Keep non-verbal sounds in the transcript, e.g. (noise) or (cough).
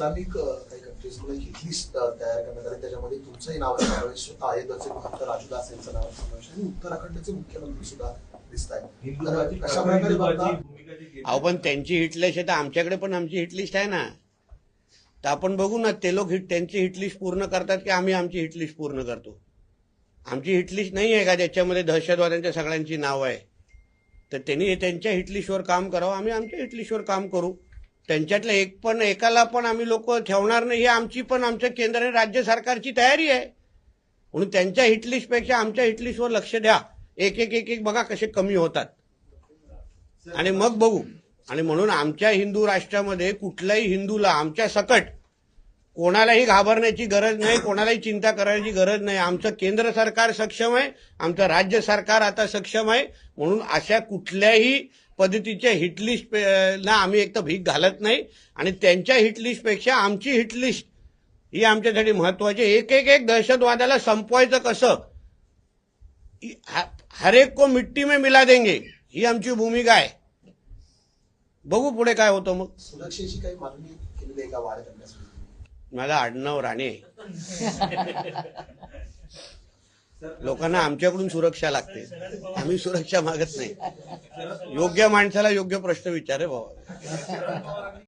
Islamic काही कंट्रीजमध्ये hit list तयार करण्यात आली. त्याच्यामध्ये तुमचंही नाव समावेश होतं अयोध्याचे महंत राजूदास यांचं नाव समावेश आहे आणि उत्तराखंडचे मुख्यमंत्री सुद्धा दिसत आहेत. घेतली- अहो पण त्यांची हिटलिस्ट आहे तर आमच्याकडे पण आमची हिटलिस्ट आहे ना. तर आपण बघू ना ते लोक हिट त्यांची हिटलिस्ट पूर्ण करतात की आम्ही आमची हिटलिस्ट पूर्ण करतो? आमची हिटलिस्ट नाही आहे का ज्याच्यामध्ये दहशतवाद्यांच्या सगळ्यांची नावं आहे? तर त्यांनी त्यांच्या हिटलिस्टवर काम करावं आम्ही आमच्या हिटलिस्टवर काम करू. त्यांच्यातल्या एक पण एकाला पण आम्ही लोक ठेवणार नाही ही आमची पण आमच्या केंद्र आणि राज्य सरकारची तयारी आहे. म्हणून त्यांच्या हिटलिस्टपेक्षा आमच्या हिटलिस्टवर लक्ष द्या. एक एक एक एक बघा कसे कमी होतात. आणि मग बघू. आणि म्हणून आमच्या हिंदू राष्ट्रामध्ये कुठल्याही हिंदूला आमच्या सकट कोणालाही घाबरण्याची गरज नाही कोणालाही चिंता करायची गरज नाही. आमचं केंद्र सरकार सक्षम आहे आमचं राज्य सरकार आता सक्षम आहे. म्हणून अशा कुठल्याही पद्धतीच्या हिटलिस्ट ना आम्ही एक तर भीक घालत नाही आणि त्यांच्या हिटलिस्टपेक्षा आमची हिटलिस्ट ही आमच्यासाठी महत्वाची. एक एक एक दहशतवादाला संपवायचं कसं? इ- ह- हर एक को मिट्टी में मिला देंगे ही आमची भूमिका आहे. बघू पुढे काय होतं मग. सुरक्षेची काही मागणी केलेली आहे का वाढ करण्यासाठी? माझा आडनाव राणे. (laughs) लोकांना आमच्याकडून सुरक्षा लागते. आम्ही सुरक्षा मागत नाही. योग्य माणसाला योग्य प्रश्न विचारे बाबा.